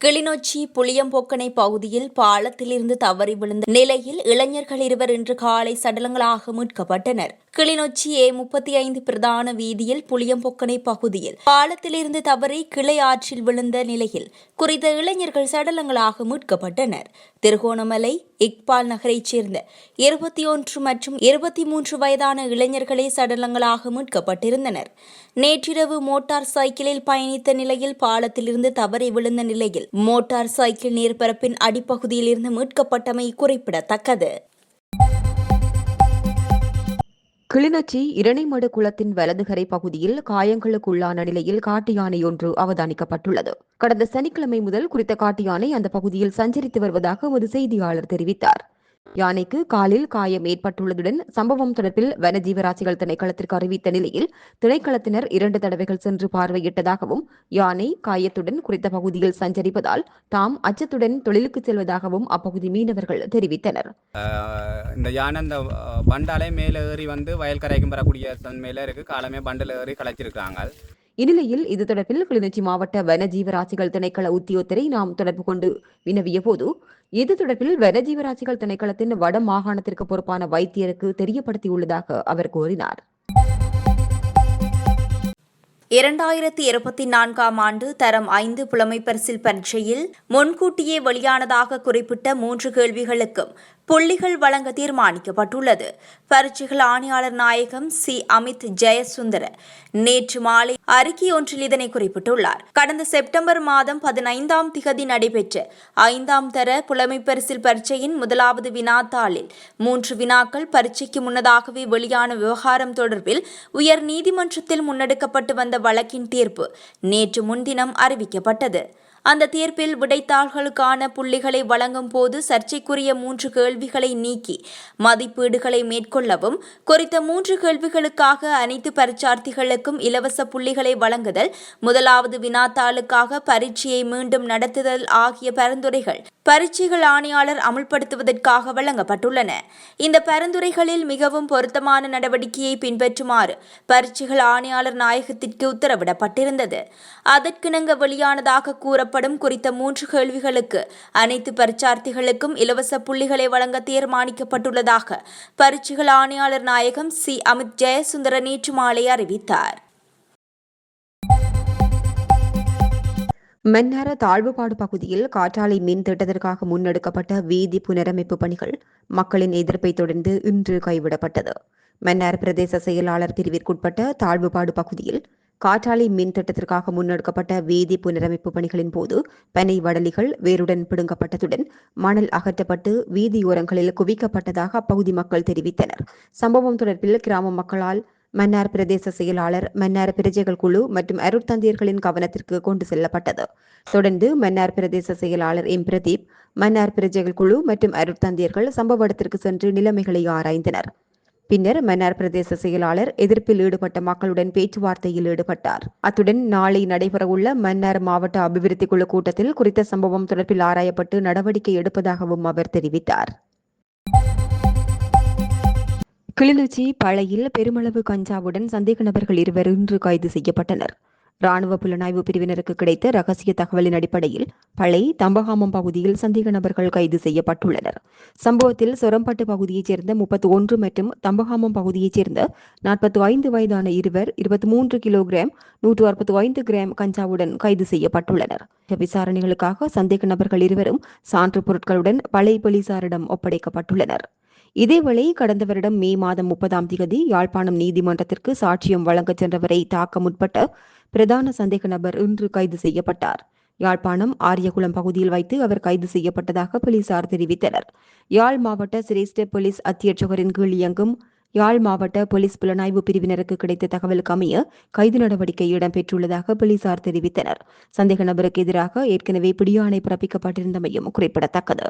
கிளிநொச்சி புளியம்போக்கனை பகுதியில் பாலத்திலிருந்து தவறி விழுந்த நிலையில் இளைஞர்கள் இருவர் இன்று காலை சடலங்களாக மீட்கப்பட்டனர். கிளிநொச்சி ஏ முப்பத்தி ஐந்து பிரதான வீதியில் புளியம்பொக்கனை பகுதியில் பாலத்திலிருந்து தவறி கிளை ஆற்றில் விழுந்த நிலையில் குறித்த இளைஞர்கள் சடலங்களாக மீட்கப்பட்டனர். திருகோணமலை இக்பால் நகரைச் சேர்ந்த இருபத்தி ஒன்று மற்றும் இருபத்தி மூன்று வயதான இளைஞர்களே சடலங்களாக மீட்கப்பட்டிருந்தனர். நேற்றிரவு மோட்டார் சைக்கிளில் பயணித்த நிலையில் பாலத்திலிருந்து தவறி விழுந்த நிலையில் மோட்டார் சைக்கிள் நீர்பரப்பின் அடிப்பகுதியில் இருந்து மீட்கப்பட்டமை குறிப்பிடத்தக்கது. கிளிநொச்சி இரணைமடு குளத்தின் வலதுகரை பகுதியில் காயங்களுக்குள்ளான நிலையில் காட்டு யானை ஒன்று அவதானிக்கப்பட்டுள்ளது. கடந்த சனிக்கிழமை முதல் குறித்த காட்டு யானை அந்த பகுதியில் சஞ்சரித்து வருவதாக ஒரு செய்தியாளர் தெரிவித்தார். யானைக்கு காலில் காயம் ஏற்பட்டுள்ளதுடன் சம்பவம் தொடர்பில் வனஜீவராசிகள் திணைக்களத்திற்கு அறிவித்த நிலையில் திணைக்களத்தினர் இரண்டு தடவைகள் சென்று பார்வையிட்டதாகவும் யானை காயத்துடன் குறித்த பகுதியில் சஞ்சரிப்பதால் தாம் அச்சத்துடன் தொழிலுக்கு செல்வதாகவும் அப்பகுதி மீனவர்கள் தெரிவித்தனர். இந்த யானை இந்த பண்டாலே மேலே ஏறி வந்து வயல்கரைக்கும் வரக்கூடிய தன்மையில இருக்கு. காலமே பண்டில் ஏறி களைச்சிருக்காங்க. இந்நிலையில் இது தொடர்பில் கிளிநொச்சி மாவட்ட வனஜீவராசிகள் திணைக்கள உத்தியோகத்தரை நாம் தொடர்பு கொண்டு வினவிய போது இது தொடர்பில் வனஜீவராசிகள் திணைக்களத்தின் வட மாகாணத்திற்கு பொறுப்பான வைத்தியருக்கு தெரியப்படுத்தியுள்ளதாக அவர் கூறினார். இரண்டாயிரத்தி இருபத்தி நான்காம் ஆண்டு தரம் ஐந்து புலமை பரிசில் பரீட்சையில் முன்கூட்டியே வெளியானதாக குறிப்பிட்ட மூன்று கேள்விகளுக்கும் புள்ளிகள் வழங்க தீர்மானிக்கப்பட்டுள்ளது. பரீட்சைகள் ஆணையாளர் நாயகம் சி. அமித் ஜெயசுந்தர நேற்று மாலை அறிக்கை ஒன்றில் இதனை குறிப்பிட்டுள்ளார். கடந்த செப்டம்பர் மாதம் பதினைந்தாம் திகதி நடைபெற்ற ஐந்தாம் தர புலமை பரிசில் பரீட்சையின் முதலாவது வினாத்தாளில் மூன்று வினாக்கள் பரீட்சைக்கு முன்னதாகவே வெளியான விவகாரம் தொடர்பில் உயர் நீதிமன்றத்தில் முன்னெடுக்கப்பட்டு வந்த வழக்கின் தீர்ப்பு நேற்று முன்தினம் அறிவிக்கப்பட்டது. அந்த தீர்ப்பில் விடைத்தாள்களுக்கான புள்ளிகளை வழங்கும் போது சர்ச்சைக்குரிய மூன்று கேள்விகளை நீக்கி மதிப்பீடுகளை மேற்கொள்ளவும் குறித்த மூன்று கேள்விகளுக்காக அனைத்து பரீட்சார்த்திகளுக்கும் இலவச புள்ளிகளை வழங்குதல் முதலாவது வினாத்தாளுக்காக பரீட்சையை மீண்டும் நடத்துதல் ஆகிய பரிந்துரைகள் பரீட்சைகள் ஆணையாளர் அமுல்படுத்துவதற்காக வழங்கப்பட்டுள்ளன. இந்த பரிந்துரைகளில் மிகவும் பொருத்தமான நடவடிக்கையை பின்பற்றுமாறு பரீட்சைகள் ஆணையாளர் நாயகத்திற்கு உத்தரவிடப்பட்டிருந்தது. அதற்கிணங்க வெளியானதாக படம் குறித்த மூன்று கேள்விகளுக்கு அனைத்து பரீட்சார்த்திகளுக்கும் இலவச புள்ளிகளை வழங்க தீர்மானிக்கப்பட்டுள்ளதாக பரீட்சைகள் ஆணையாளர் நாயகம் சி. அமித் ஜெயசுந்தர நேற்று மாலை அறிவித்தார். மென்னர தாழ்வுபாடு பகுதியில் காற்றாலை மின் திட்டத்திற்காக முன்னெடுக்கப்பட்ட வீதி புனரமைப்பு பணிகள் மக்களின் எதிர்ப்பை தொடர்ந்து இன்று கைவிடப்பட்டது. மன்னார் பிரதேச செயலாளர் பிரிவிற்குட்பட்ட தாழ்வுபாடு பகுதியில் காற்றாலை மின் திட்டத்திற்காக முன்னெடுக்கப்பட்ட வீதி புனரமைப்பு பணிகளின் போது பனை வடலிகள் வேருடன் பிடுங்கப்பட்டதுடன் மணல் அகற்றப்பட்டு வீதியோரங்களில் குவிக்கப்பட்டதாக அப்பகுதி மக்கள் தெரிவித்தனர். சம்பவம் தொடர்பில் கிராம மக்களால் மன்னார் பிரதேச செயலாளர் மன்னார் பிரஜைகள் குழு மற்றும் அருட்தந்தியர்களின் கவனத்திற்கு கொண்டு செல்லப்பட்டது. தொடர்ந்து மன்னார் பிரதேச செயலாளர் எம். பிரதீப் மன்னார் பிரஜைகள் குழு மற்றும் அருட்தந்தியர்கள் சம்பவ இடத்திற்கு சென்று நிலைமைகளை ஆராய்ந்தனர். பின்னர் மன்னார் பிரதேச செயலாளர் எதிர்ப்பில் ஈடுபட்ட மக்களுடன் பேச்சுவார்த்தையில் ஈடுபட்டார். அத்துடன் நாளை நடைபெறவுள்ள மன்னார் மாவட்ட அபிவிருத்தி குழு கூட்டத்தில் குறித்த சம்பவம் தொடர்பில் ஆராயப்பட்டு நடவடிக்கை எடுப்பதாகவும் அவர் தெரிவித்தார். கிளிநொச்சி பழையில் பெருமளவு கஞ்சாவுடன் சந்தேக நபர்கள் இருவர் இன்று கைது செய்யப்பட்டனர். ராணுவ புலனாய்வு பிரிவினருக்கு கிடைத்த ரகசிய தகவலின் அடிப்படையில் பளை தம்பகாமம் பகுதியில் சந்தேக நபர்கள் கைது செய்யப்பட்டுள்ளனர். சம்பவத்தில் சொரம்பட்டு பகுதியைச் சேர்ந்த முப்பத்தி ஒன்று மற்றும் தம்பகாமம் பகுதியைச் சேர்ந்த நாற்பத்தி ஐந்து வயதான இருவர் இருபத்தி மூன்று கிலோகிராம் நூற்று அறுபத்தி ஐந்து கிராம் கஞ்சாவுடன் கைது செய்யப்பட்டுள்ளனர். விசாரணைகளுக்காக சந்தேக நபர்கள் இருவரும் சான்று பொருட்களுடன் பளை போலீசாரிடம் ஒப்படைக்கப்பட்டுள்ளனர். இதேவேளை கடந்த வருடம் மே மாதம் முப்பதாம் தேதி யாழ்ப்பாணம் நீதிமன்றத்திற்கு சாட்சியம் வழங்கச் சென்றவரை தாக்க முற்பட்ட பிரதான சந்தேக நபர் இன்று கைது செய்யப்பட்டார். யாழ்ப்பாணம் ஆரியகுளம் பகுதியில் வைத்து அவர் கைது செய்யப்பட்டதாக போலீசார் தெரிவித்தனர். யாழ் மாவட்ட சிரேஷ்ட போலீஸ் அத்தியட்சகரின் கீழ் இயங்கும் யாழ் மாவட்ட போலீஸ் புலனாய்வு பிரிவினருக்கு கிடைத்த தகவலுக்கு அமைய கைது நடவடிக்கை இடம்பெற்றுள்ளதாக போலீசார் தெரிவித்தனர். சந்தேக நபருக்கு எதிராக ஏற்கனவே பிடியாணை பிறப்பிக்கப்பட்டிருந்தமையும் குறிப்பிடத்தக்கது.